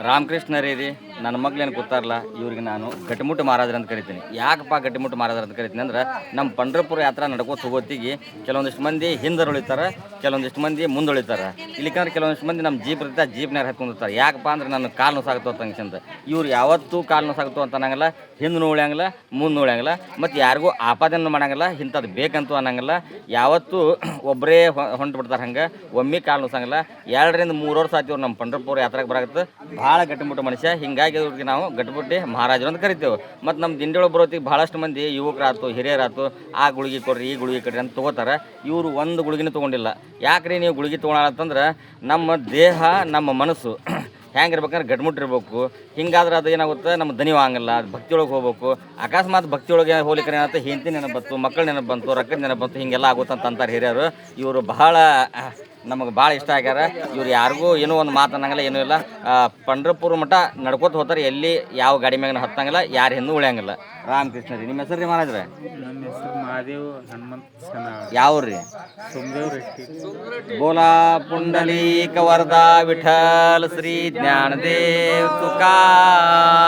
ರಾಮಕೃಷ್ಣ ರೀ ರೀ ನನ್ನ ಮಗ್ಳೇನು ಗೊತ್ತಾರಲ್ಲ ಇವ್ರಿಗೆ ನಾನು ಗಟ್ಟಿಮುಟ್ಟು ಮಹಾರಾಜರು ಅಂತ ಕರಿತೀನಿ. ಯಾಕಪ್ಪ ಗಟ್ಟಿಮುಟ್ಟು ಮಹಾರಾಜರು ಅಂತ ಕರಿತೀನಿ ಅಂದ್ರೆ ನಮ್ಮ ಪಂಡ್ರಪುರ ಯಾತ್ರಾ ನಡ್ಕೋತ ಹೋಗೋತ್ತಿಗೆ ಕೆಲವೊಂದಿಷ್ಟು ಮಂದಿ ಹಿಂದೆ ಉಳಿತಾರೆ ಕೆಲವೊಂದಿಷ್ಟು ಮಂದಿ ಮುಂದೆ ಉಳಿತಾರೆ ಇಲ್ಲಿಕಂದ್ರೆ ಕೆಲವೊಂದಿಷ್ಟು ಮಂದಿ ನಮ್ಮ ಜೀಪ್ ಇರುತ್ತೆ ಜೀಪ್ನಾಗ ಹತ್ಕೊಂಡಿರ್ತಾರೆ ಯಾಕಪ್ಪ ಅಂದ್ರೆ ನನ್ನ ಕಾಲು ಸಾಗುತ್ತೋ ಅಂತ. ಇವ್ರು ಯಾವತ್ತೂ ಕಾಲು ಸಾಗುತ್ತೋ ಅಂತ ಅನ್ನಂಗಿಲ್ಲ, ಹಿಂದೆ ಉಳಿಯಂಗಿಲ್ಲ, ಮುಂದೆ ಉಳಿಯಂಗಿಲ್ಲ, ಮತ್ತು ಯಾರಿಗೂ ಆಪಾದನೆ ಮಾಡಂಗಿಲ್ಲ ಇಂಥದ್ದು ಬೇಕಂತೂ ಅನ್ನಂಗಿಲ್ಲ. ಯಾವತ್ತೂ ಒಬ್ಬರೇ ಹೊಂಟು ಬಿಡ್ತಾರೆ ಹಂಗೆ, ಒಮ್ಮೆ ಕಾಲು ನೋಸಂಗಿಲ್ಲ ಎರಡರಿಂದ ಮೂರು ವರ್ಷ ಆಯ್ತು ಇವ್ರು ನಮ್ಮ ಪಂಡ್ರಪುರ ಯಾತ್ರೆಗೆ ಬರಾಕತ್ತೆ. ಭಾಳ ಗಟ್ಟಿಮುಟ್ಟು ಮನುಷ್ಯ, ಹಿಂಗಾಗಿ ಇವ್ರಿಗೆ ನಾವು ಗಟ್ಬುಟ್ಟಿ ಮಹಾರಾಜರು ಅಂತ ಕರಿತೇವೆ. ಮತ್ತು ನಮ್ಮ ದಿಂಡೊಳಗೆ ಬರೋತ್ತಿಗೆ ಭಾಳಷ್ಟು ಮಂದಿ ಯುವಕರಾತು ಹಿರಿಯರಾತು ಆ ಗುಳಿಗೆ ಕೊಡ್ರಿ, ಈ ಗುಳಿಗೆ ಕೊಡ್ರಿ ಅಂತ ತೊಗೋತಾರೆ. ಇವರು ಒಂದು ಗುಳಿಗಿನೂ ತೊಗೊಂಡಿಲ್ಲ. ಯಾಕ್ರಿ ನೀವು ಗುಳಿಗೆ ತೊಗೊಳತ್ತಂದ್ರೆ ನಮ್ಮ ದೇಹ, ನಮ್ಮ ಮನಸ್ಸು ಹೆಂಗಿರ್ಬೇಕಂದ್ರೆ ಗಟ್ಮುಟ್ಟಿರ್ಬೇಕು. ಹಿಂಗಾದ್ರೆ ಅದು ಏನಾಗುತ್ತೆ ನಮ್ಮ ದನಿ ಆಗಲ್ಲ ಭಕ್ತಿಯೊಳಗೆ ಹೋಗ್ಬೇಕು. ಅಕಸ್ಮಾತ್ ಭಕ್ತಿಯೊಳಗೆ ಹೋಲಿಕರೆ ಏನಾಗುತ್ತೆ, ಹೆಂಡತಿ ನೆನಪು ಬಂತು, ಮಕ್ಕಳು ನೆನಪು ಬಂತು ರೊಕ್ಕದ ನೆನಪು ಬಂತು, ಹಿಂಗೆಲ್ಲ ಆಗುತ್ತೆ ಅಂತ ಅಂತಾರೆ ಹಿರಿಯರು. ಇವರು ಬಹಳ ನಮಗೆ ಭಾಳ ಇಷ್ಟ ಆಗ್ಯಾರ. ಇವ್ರು ಯಾರಿಗೂ ಏನೂ ಒಂದು ಮಾತು ಅನ್ನಂಗಿಲ್ಲ ಏನೂ ಇಲ್ಲ. ಪಂಡ್ರಪುರ ಮಠ ನಡ್ಕೋತ ಹೋತಾರೆ ಎಲ್ಲಿ ಯಾವ ಗಾಡಿ ಮ್ಯಾಗ ಹತ್ತಂಗಿಲ್ಲ ಯಾರು ಹಿಂದೂ ಉಳಿಯಂಗಿಲ್ಲ. ರಾಮಕೃಷ್ಣ ರೀ ನಿಮ್ಮ ಹೆಸರು ರೀ ಮಹಾರಾಜ್ರೆ ನಮ್ಮ ಹೆಸರು ಮಹಾದೇವ್ ಹನುಮಂತ ಯಾವ ರೀ? ಬೋಲಾ ಪುಂಡಲೀಕ ವರದ ವಿಠಲ ಶ್ರೀ ಜ್ಞಾನದೇವ್ ತುಕಾರಾಮ್